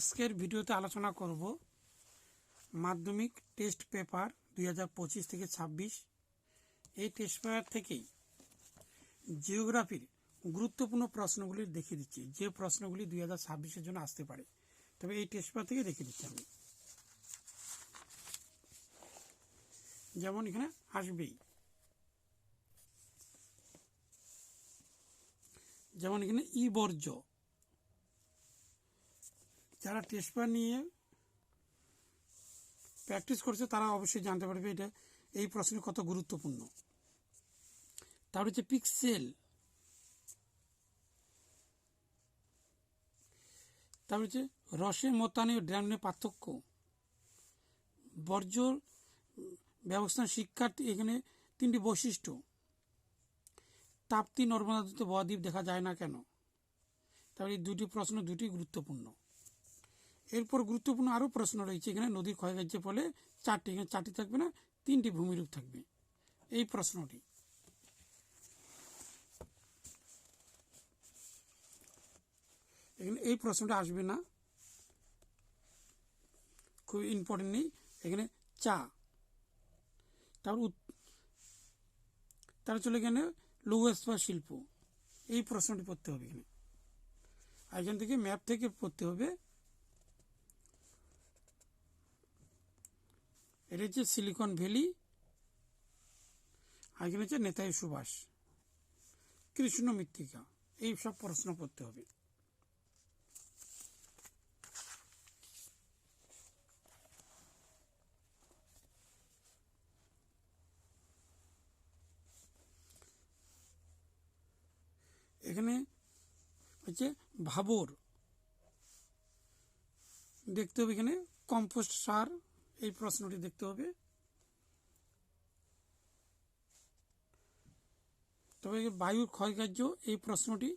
আজকের ভিডিওতে আলোচনা করব মাধ্যমিক টেস্ট পেপার দুই হাজার পঁচিশ থেকে ছাব্বিশ। এই টেস্ট পেপার থেকেই জিওগ্রাফির গুরুত্বপূর্ণ প্রশ্নগুলি দেখিয়ে দিচ্ছি। যে প্রশ্নগুলি দুই হাজার ছাব্বিশের জন্য আসতে পারে। তবে এই টেস্ট পেপার থেকে দেখিয়ে দিচ্ছি আমি। যেমন এখানে আসবেই। যেমন এখানে ই বর্জ্য। যারা টেস্ট পেপার নিয়ে প্র্যাকটিস করছে, তারা অবশ্যই জানতে পারবে এটা, এই প্রশ্ন কত গুরুত্বপূর্ণ। তারপর হচ্ছে পিক্সেল তারপর হচ্ছে রসে, মতানি ও ড্রামনের পার্থক্য। বর্জ্য ব্যবস্থা শিক্ষার্থী, এখানে তিনটি বৈশিষ্ট্য। তাপ্তি নর্মদা দুটো বদ্বীপ দেখা যায় না কেন? তারপরে এই দুটি প্রশ্ন দুটি গুরুত্বপূর্ণ। এরপর গুরুত্বপূর্ণ আরও প্রশ্ন রয়েছে। এখানে নদীর ক্ষয়কার্যের ফলে চারটি, এখানে চারটি থাকবে না, তিনটি ভূমিরূপ থাকবে। এই প্রশ্নটি। এখানে এই প্রশ্নটা আসবে না। খুব ইম্পর্টেন্ট নেই। এখানে চা। তারপর তারা চলে এখানে ইস্পাত শিল্প। এই প্রশ্নটি পড়তে হবে এখানে। আর এখান থেকে ম্যাপ থেকে পড়তে হবে এটা হচ্ছে সিলিকন ভ্যালি আর এখানে হচ্ছে নেতাজি সুভাষ, কৃষ্ণ মৃত্তিকা, এই সব প্রশ্ন করতে হবে। এখানে হচ্ছে ভাবর, দেখতে হবে এখানে, কম্পোস্ট সার এই প্রশ্নটি দেখতে হবে। তবে বায়ুর ক্ষয়কার্য এই প্রশ্নটি।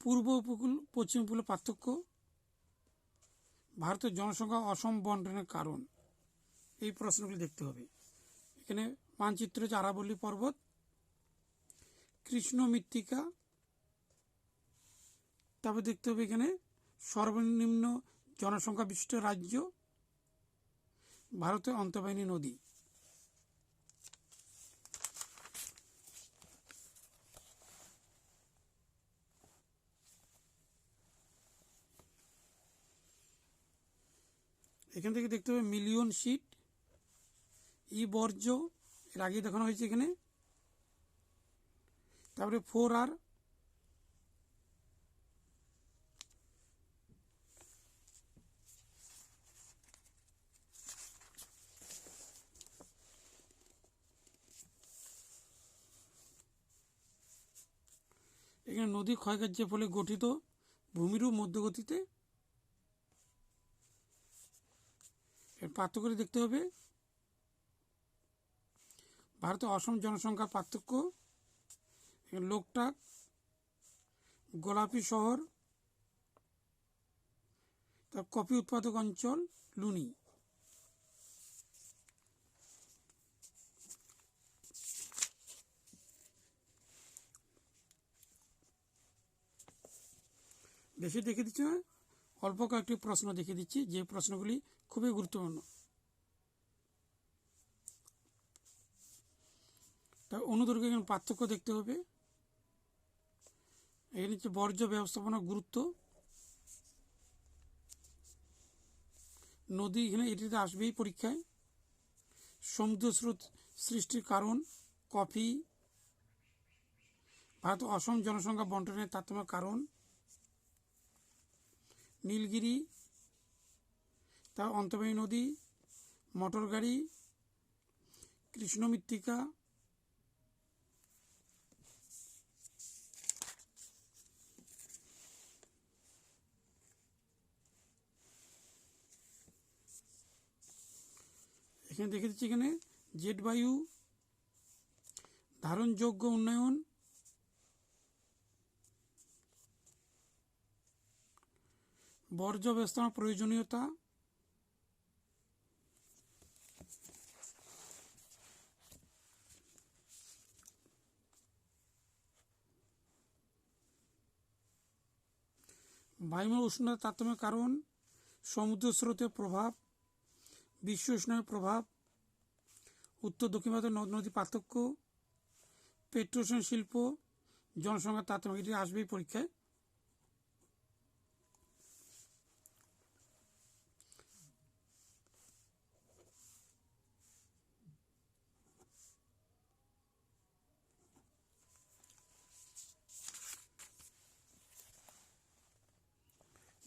পূর্ব উপকূল, পশ্চিম উপকূলের পার্থক্য। ভারতের জনসংখ্যা অসম বন্টনের কারণ। এই প্রশ্নগুলি দেখতে হবে। এখানে মানচিত্র হচ্ছে আরাবল্লী পর্বত। কৃষ্ণ মৃত্তিকা তারপর দেখতে হবে এখানে সর্বনিম্ন জনসংখ্যা বিশিষ্ট রাজ্য ভারতের অন্তর্বাহিনী নদী। এখান থেকে দেখতে হবে মিলিয়ন সিট ই বর্জ্য, এর আগে দেখানো হয়েছে এখানে। তারপরে ফোর আর এখানে নদী ক্ষয়কার্যের ফলে গঠিত ভূমিরূপ মধ্যগতিতে। এর পার্থক্যটি দেখতে হবে। ভারতে অসম জনসংখ্যার পার্থক্য। লোকটাক গোলাপি শহর। তার কফি উৎপাদক অঞ্চল লুনি। বেশি দেখে দিচ্ছি না, অল্প কয়েকটি প্রশ্ন দেখে দিচ্ছি, যে প্রশ্নগুলি খুবই গুরুত্বপূর্ণ। তা অনুদৈর্ঘ্য এখানে পার্থক্য দেখতে হবে। এখানে হচ্ছে বর্জ্য ব্যবস্থাপনার গুরুত্ব। নদী এখানে এটিতে আসবেই পরীক্ষায়। সমুদ্র স্রোত সৃষ্টির কারণ, কফি। ভারত অসম জনসংখ্যা বন্টনের তারতম্যের কারণ। নীলগিরি, তার অন্তর্বাহী নদী, মোটর গাড়ি কৃষ্ণ মৃত্তিকা এখানে দেখে দিচ্ছি এখানে জেট বায়ু ধারণযোগ্য উন্নয়ন বর্জ্য ব্যবস্থাপনার প্রয়োজনীয়তা? বায়ুমণ্ডল উষ্ণতা তারতম্যের কারণ সমুদ্র স্রোতের প্রভাব, বিশ্ব উষ্ণায়নের প্রভাব, উত্তর দক্ষিণ ভারতের নদ নদী পার্থক্য পেট্রোশন শিল্প, জনসংখ্যার তারতম্য, এটি আসবেই পরীক্ষায়।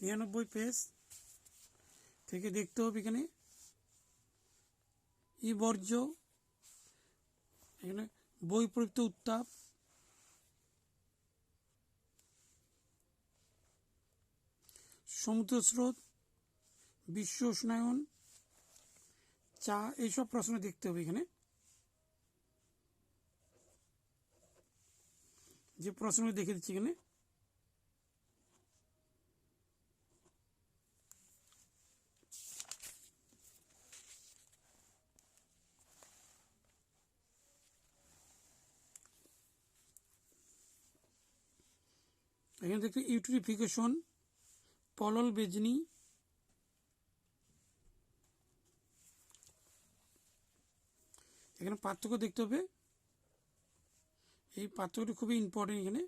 নিরানব্বই পেজ থেকে দেখতে হবে এখানে। ই বর্জ্য, এখানে বৈপরীত্য উত্তাপ। সমুদ্র স্রোত, বিশ্ব উষ্ণায়ন। চা, এইসব প্রশ্ন দেখতে হবে এখানে। যে প্রশ্নগুলো দেখে দিচ্ছি এখানে। এখানে দেখতে ইউটিফিকেশন পলল বেজনি, এখানে পার্থক্য দেখতে হবে। এই পার্থক্যটি খুবই ইম্পর্টেন্ট এখানে।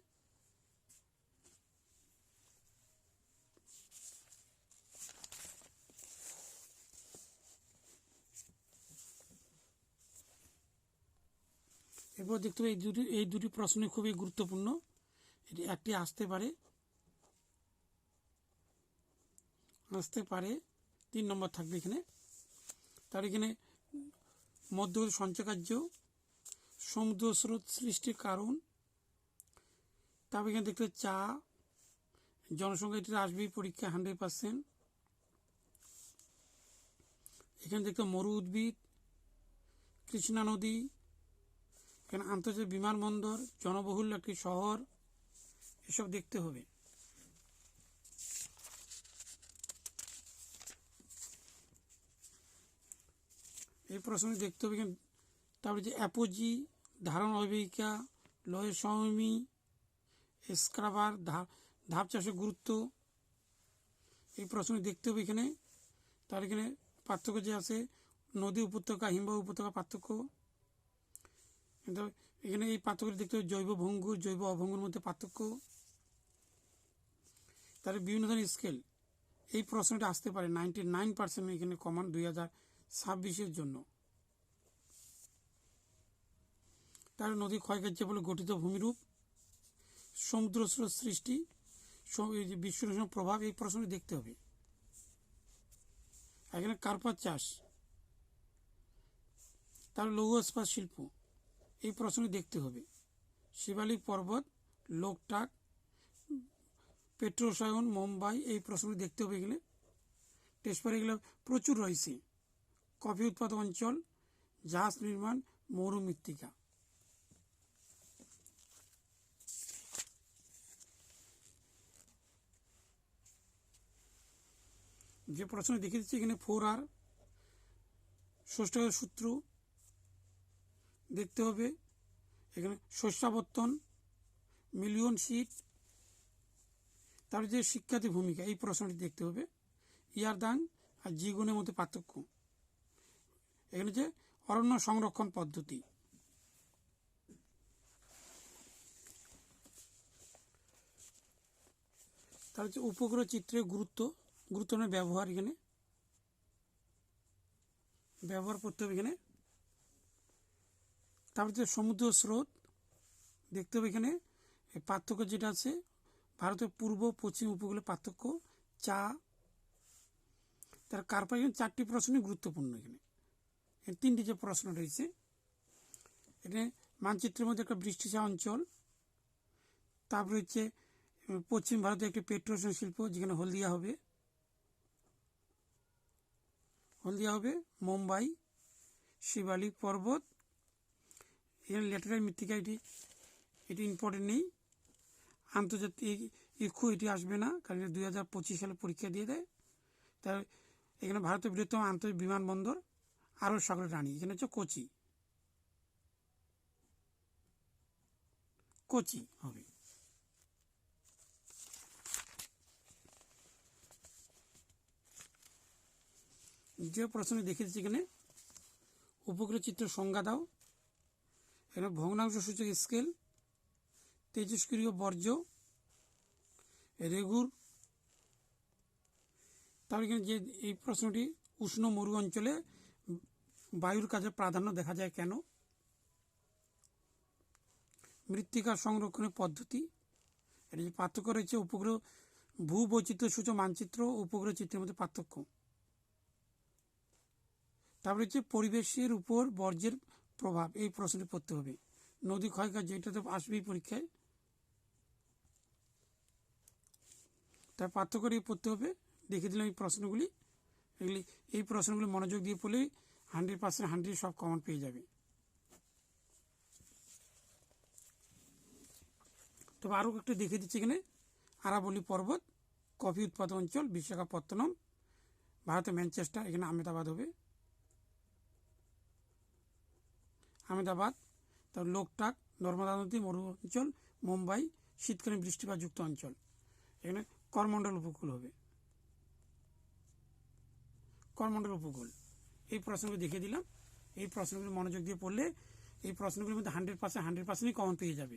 এরপর দেখতে হবে এই দুটি এই দুটি প্রশ্ন খুবই গুরুত্বপূর্ণ। এটি একটি আসতে পারে আসতে পারে, তিন নম্বর থাকবে এখানে। তার এখানে মধ্যবর্তী সঞ্চয়কার্য, সমুদ্র স্রোত সৃষ্টির কারণ, তারপর এখানে দেখতে চা, জনসংখ্যা এটি আসবেই পরীক্ষা হান্ড্রেড পার্সেন্ট। এখানে দেখতে মরু উদ্ভিদ, কৃষ্ণা নদী, এখানে আন্তর্জাতিক বিমানবন্দর, জনবহুল একটি শহর এসব দেখতে হবে। এই প্রশ্নটি দেখতে হবে তারপরে যে অ্যাপোজি, ধারণ অভিকা লয়ের সমমি স্ক্রাবার ধাপ চাষের গুরুত্ব, এই প্রশ্নটি দেখতে হবে এখানে। তার এখানে পার্থক্য যে আছে, নদী উপত্যকা, হিমবাহ উপত্যকা পার্থক্য। এখানে এই পার্থক্য দেখতে হবে জৈব ভঙ্গুর, জৈব অভঙ্গুর মধ্যে পার্থক্য। তার বিভিন্ন ধরনের স্কেল এই প্রশ্নটা আসতে পারে নাইনটি নাইন পার্সেন্ট এখানে কমান দুই হাজার ছাব্বিশের জন্য। তার নদী ক্ষয়কার্য বলে গঠিত ভূমিরূপ, সমুদ্র স্রোত সৃষ্টি বিশ্ব প্রভাব, এই প্রশ্নটি দেখতে হবে। এখানে কার্পাস চাষ তার লৌহ ইস্পাত শিল্প, এই প্রশ্নটি দেখতে হবে। শিবালিক পর্বত, লোকটাক পেট্রোসায়ন মুম্বাই, এই প্রশ্নটি দেখতে হবে এগুলো টেস্ট এগুলো প্রচুর রয়েছে। কফি উৎপাদক অঞ্চল, জাহাজ নির্মাণ মরুমৃত্তিকা যে প্রশ্ন দেখে দিচ্ছি, এখানে ফোর আর ষষ্ঠের সূত্র। দেখতে হবে, এখানে শস্যাবর্তন, মিলিয়ন সিট তার যে শিক্ষার্থী ভূমিকা, এই প্রশ্নটি দেখতে হবে। ইয়ারদাং আর জিগুনের মধ্যে পার্থক্য। এখানে যে অরণ্য সংরক্ষণ পদ্ধতি। তার হচ্ছে উপগ্রহ চিত্রের গুরুত্ব, গুরুত্বপূর্ণ ব্যবহার এখানে। ব্যবহার করতে হবে এখানে। তারপরে যে সমুদ্র স্রোত। দেখতে হবে এখানে, পার্থক্য যেটা আছে ভারতের পূর্ব, পশ্চিম উপকূলের পার্থক্য চা, তার কার্পাস এখানে চারটি প্রশ্নই গুরুত্বপূর্ণ এখানে। তিনটি যে প্রশ্ন রয়েছে, এখানে মানচিত্রের মধ্যে একটা বৃষ্টিচা অঞ্চল, তারপরে হচ্ছে পশ্চিম ভারতে একটি পেট্রোশন শিল্প যেখানে হলদিয়া হবে। হলদিয়া হবে, মুম্বাই, শিবালিক পর্বত। এখানে ল্যাটেরাইট মৃত্তিকা এটি এটি ইম্পর্টেন্ট নেই। আন্তর্জাতিক ইক্ষু এটি আসবে না, কারণ দুই হাজার পঁচিশ সালে পরীক্ষা দিয়ে দেয়। তার এখানে ভারতের বৃহত্তম আন্তর্জাতিক বিমানবন্দর আরও সাগরের রানী এখানে হচ্ছে কোচি। কোচি, হবে। যে প্রশ্নে দেখেছি এখানে, উপগ্রহ চিত্র সংজ্ঞা দাও। এখানে ভগ্নাংশ সূচক স্কেল তেজস্ক্রিয় বর্জ্য, রেগুর। তারপরে এখানে যে এই প্রশ্নটি উষ্ণ মরু অঞ্চলে বায়ুর কাজে প্রাধান্য দেখা যায় কেন? মৃত্তিকা সংরক্ষণের পদ্ধতি, এটা যে পার্থক্য রয়েছে, উপগ্রহ ভূবৈচিত্র্য সূচক মানচিত্র উপগ্রহ চিত্রের মধ্যে পার্থক্য। তারপরে হচ্ছে পরিবেশের উপর বর্জ্যের প্রভাব, এই প্রশ্নটি পড়তে হবে। নদী ক্ষয়কার যেটা তো আসবেই পরীক্ষায়। তার পার্থক্য নিয়ে পড়তে হবে। দেখে দিলাম এই প্রশ্নগুলি। এগুলি এই প্রশ্নগুলি মনোযোগ দিয়ে পড়লেই হান্ড্রেড পার্সেন্ট হান্ড্রেড সব কমন পেয়ে যাবে। তবে আরও একটু দেখে দিচ্ছি এখানে। আরাবলি পর্বত, কফি উৎপাদন অঞ্চল, বিশাখাপত্তনম, ভারতের ম্যানচেস্টার, এখানে আহমেদাবাদ হবে। আহমেদাবাদ, তার লোকটাক, নর্মদা নদী, মরু অঞ্চল, মুম্বাই, শীতকালীন বৃষ্টিপাতযুক্ত অঞ্চল। এখানে করমণ্ডল উপকূল হবে। করমণ্ডল উপকূল। এই প্রশ্নগুলো দেখে দিলাম। এই প্রশ্নগুলো মনোযোগ দিয়ে পড়লে এই প্রশ্নগুলোর মধ্যে হান্ড্রেড পার্সেন্ট হান্ড্রেড পার্সেন্টই কমন পেয়ে যাবে।